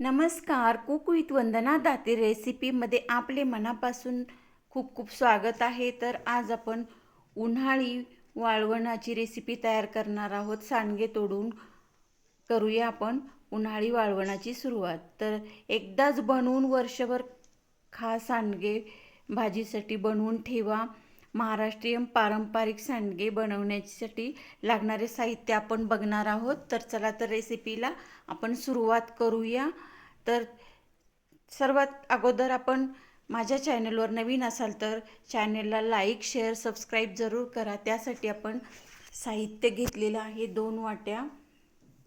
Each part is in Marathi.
नमस्कार. कुक विथ वंदना दाते रेसिपीमध्ये आपले मनापासून खूप खूप स्वागत आहे. तर आज आपण उन्हाळी वाळवणाची रेसिपी तयार करणार आहोत. सांडगे तोडून करूया आपण उन्हाळी वाळवणाची सुरुवात. तर एकदाच बनवून वर्षभर खा सांडगे भाजीसाठी बनवून ठेवा. महाराष्ट्रीयन पारंपरिक सांडगे बनवण्यासाठी लागणारे साहित्य आपण बघणार आहोत. तर चला तर रेसिपीला आपण सुरुवात करूया. तर सर्वात अगोदर आपण माझ्या चॅनलवर नवीन असाल तर चॅनलला लाईक शेअर सबस्क्राईब जरूर करा. त्यासाठी आपण साहित्य घेतलेलं आहे. दोन वाट्या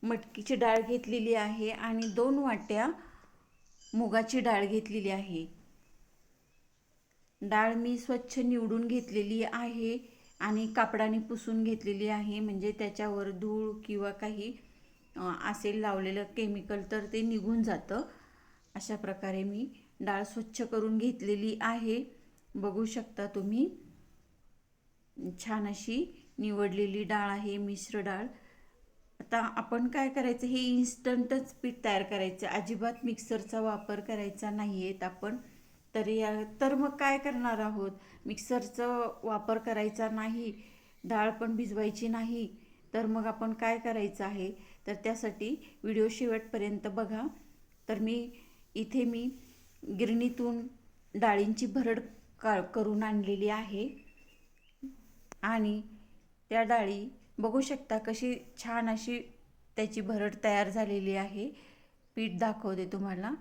मटकीची डाळ घेतलेली आहे आणि दोन वाट्या मुगाची डाळ घेतलेली आहे. डाळ मी स्वच्छ निवडून घेतलेली आहे आणि कापडाने पुसून घेतलेली आहे. म्हणजे त्याच्यावर धूळ किंवा काही असेल लावलेलं केमिकल तर ते निघून जातं. अशा प्रकारे मी डाळ स्वच्छ करून घेतलेली आहे. बघू शकता तुम्ही. छान अशी निवडलेली डाळ आहे मिश्र डाळ. आता आपण काय करायचं? हे इन्स्टंटच पीठ तयार करायचं. अजिबात मिक्सरचा वापर करायचा नाही आहेत आपण. तर या तर मग काय करणार आहोत? मिक्सरचा वापर करायचा नाही डाळ पण भिजवायची नाही तर मग आपण काय करायचं आहे? तर त्यासाठी व्हिडिओ शेवटपर्यंत बघा. तर मी इथे मी गिरणीतून डाळींची भरड का करून आणलेली आहे. आणि त्या डाळी बघू शकता कशी छान अशी त्याची भरड तयार झालेली आहे. पीठ दाखवते तुम्हाला.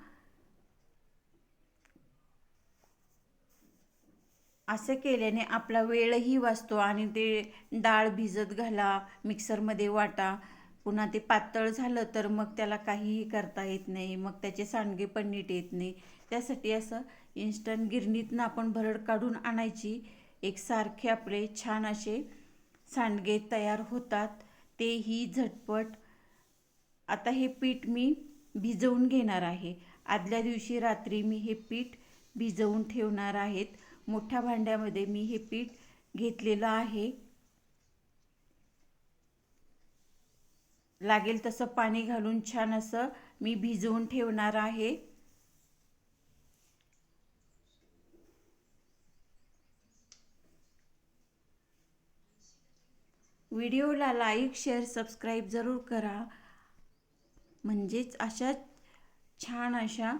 असं केल्याने आपला वेळही वाचतो आणि ते डाळ भिजत घाला मिक्सरमध्ये वाटा. पुन्हा ते पातळ झालं तर मग त्याला काहीही करता येत नाही. मग त्याचे सांडगे पण नीट येत नाही. त्यासाठी असं इन्स्टंट गिरणीतनं आपण भरड काढून आणायची. एक सारखे आपले छान असे सांडगे तयार होतात. तेही झटपट. आता हे पीठ मी भिजवून घेणार आहे. आदल्या दिवशी रात्री मी हे पीठ भिजवून ठेवणार आहेत. मोठ्या भांड्यामध्ये मी हे पीठ घेतलेलं आहे. लागेल तसं पाणी घालून छान असं मी भिजवून ठेवणार आहे. व्हिडिओला लाईक शेअर सबस्क्राईब जरूर करा. म्हणजेच अशा छान अशा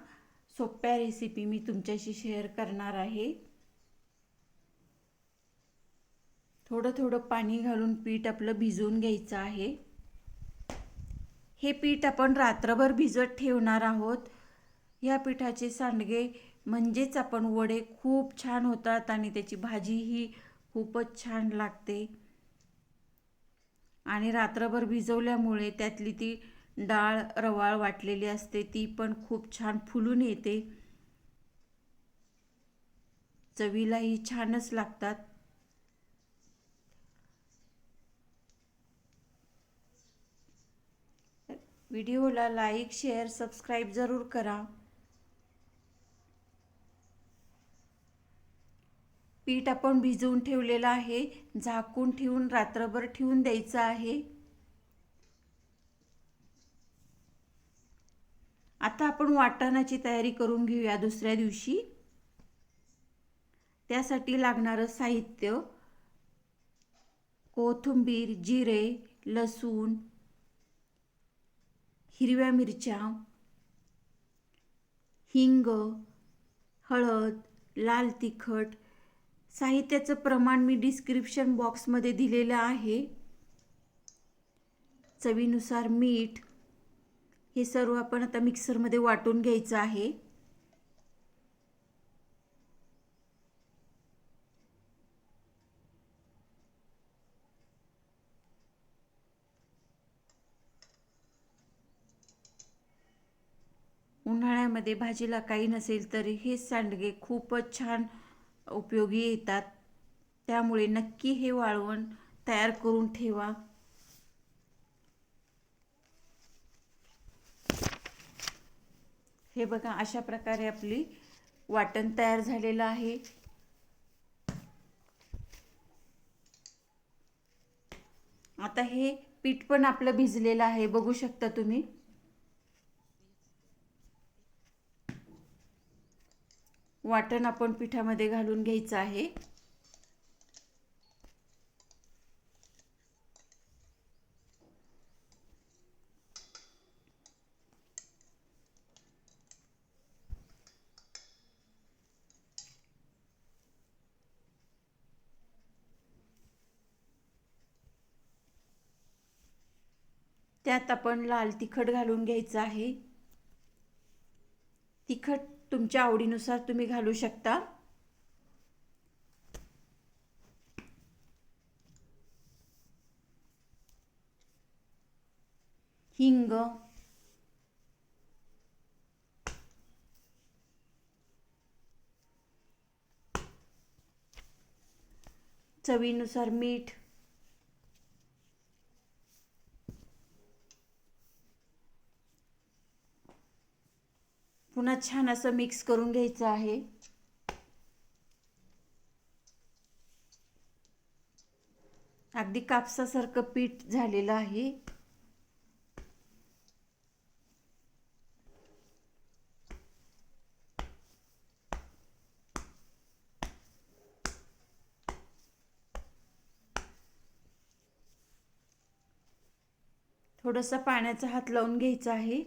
सोप्या रेसिपी मी तुमच्याशी शेअर करणार आहे. थोडं थोडं पाणी घालून पीठ आपलं भिजवून घ्यायचं आहे. हे पीठ आपण रात्रभर भिजत ठेवणार आहोत. या पिठाचे सांडगे म्हणजेच आपण वडे खूप छान होतात आणि त्याची भाजीही खूपच छान लागते. आणि रात्रभर भिजवल्यामुळे त्यातली ती डाळ रवाळ वाटलेली असते ती पण खूप छान फुलून येते. चवीलाही छानच लागतात. व्हिडिओला लाईक शेअर सबस्क्राईब जरूर करा. पीठ आपण भिजवून ठेवलेलं आहे. झाकून ठेवून रात्रभर ठेवून द्यायचं आहे. आता आपण वाटणाची तयारी करून घेऊया दुसऱ्या दिवशी. त्यासाठी लागणारं साहित्य कोथिंबीर जिरे लसूण हिरव्या मिरच्या हिंग हळद लाल तिखट साहित्याचं प्रमाण मी डिस्क्रिप्शन बॉक्समध्ये दिलेलं आहे. चवीनुसार मीठ हे सर्व आपण आता मिक्सरमध्ये वाटून घ्यायचं आहे. उन्हाळ्यामध्ये भाजीला काही नसेल तरी हे सांडगे खूपच छान उपयोगी येतात. त्यामुळे नक्की हे वाळवण तयार करून ठेवा. हे बघा अशा प्रकारे आपली वाटण तयार झालेलं आहे. आता हे पीठ पण आपलं भिजलेलं आहे बघू शकता तुम्ही. वाटण आपण पिठामध्ये घालून घ्यायचं आहे. त्यात आपण लाल तिखट घालून घ्यायचं आहे. तिखट तुमच्या आवडीनुसार तुम्ही घालू शकता. हिंग. चवीनुसार मीठ. पुन्हा छान असं मिक्स करून घ्यायचं आहे. अगदी कापसासारखं पीठ झालेलं आहे. थोडंसं पाण्याचा हात लावून घ्यायचं आहे.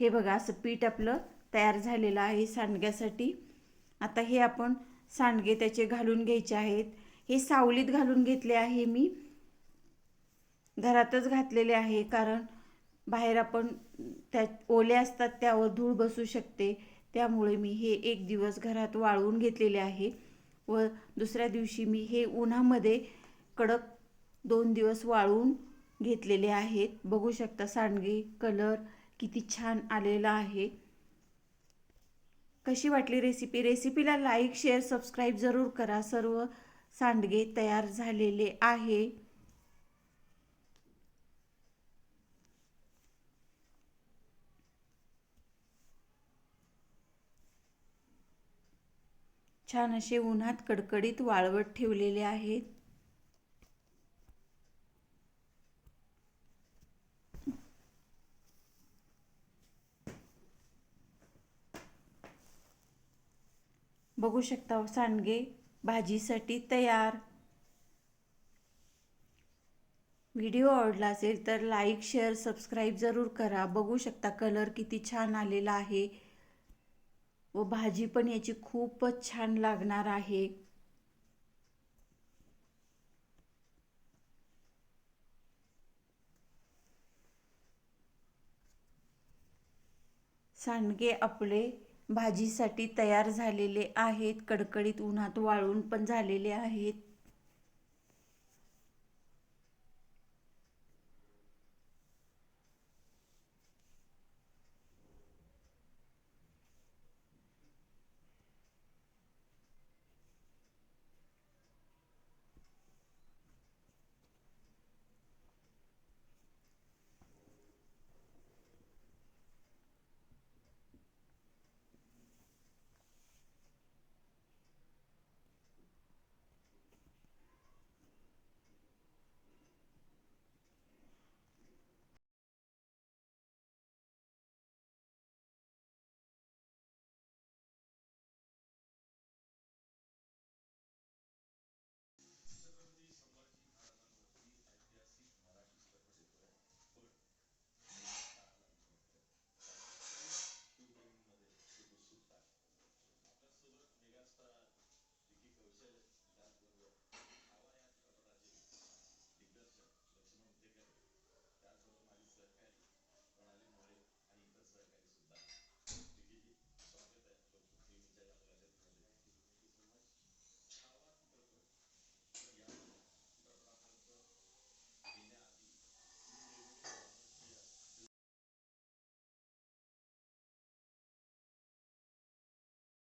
हे बघा असं पीठ आपलं तयार झालेला आहे सांडग्यासाठी. आता हे आपण सांडगे त्याचे घालून घ्यायचे आहेत. हे सावलीत घालून घेतले आहे मी. घरातच घातलेले आहे कारण बाहेर आपण त्या ओले असतात त्यावर धूळ बसू शकते. त्यामुळे मी हे एक दिवस घरात वाळवून घेतलेले आहे व दुसऱ्या दिवशी मी हे उन्हामध्ये कडक दोन दिवस वाळवून घेतलेले आहेत. बघू शकता सांडगे कलर किती छान आलेला आहे. कशी वाटली रेसिपी रेसिपीला लाईक शेअर सबस्क्राईब जरूर करा. सर्व सांडगे तयार झालेले आहे. छान असे उन्हात कडकडीत वाळवट ठेवलेले आहेत. बघू शकता हो, सांडगे भाजीसाठी तयार. व्हिडिओ आवडला असेल तर लाईक शेअर सबस्क्राईब जरूर करा. बघू शकता कलर किती छान आलेला आहे. व भाजी पण याची खूपच छान लागणार आहे. सांडगे आपले भाजीसाठी तयार झालेले आहेत. कडकडीत उन्हात वाळून पण झालेले आहेत.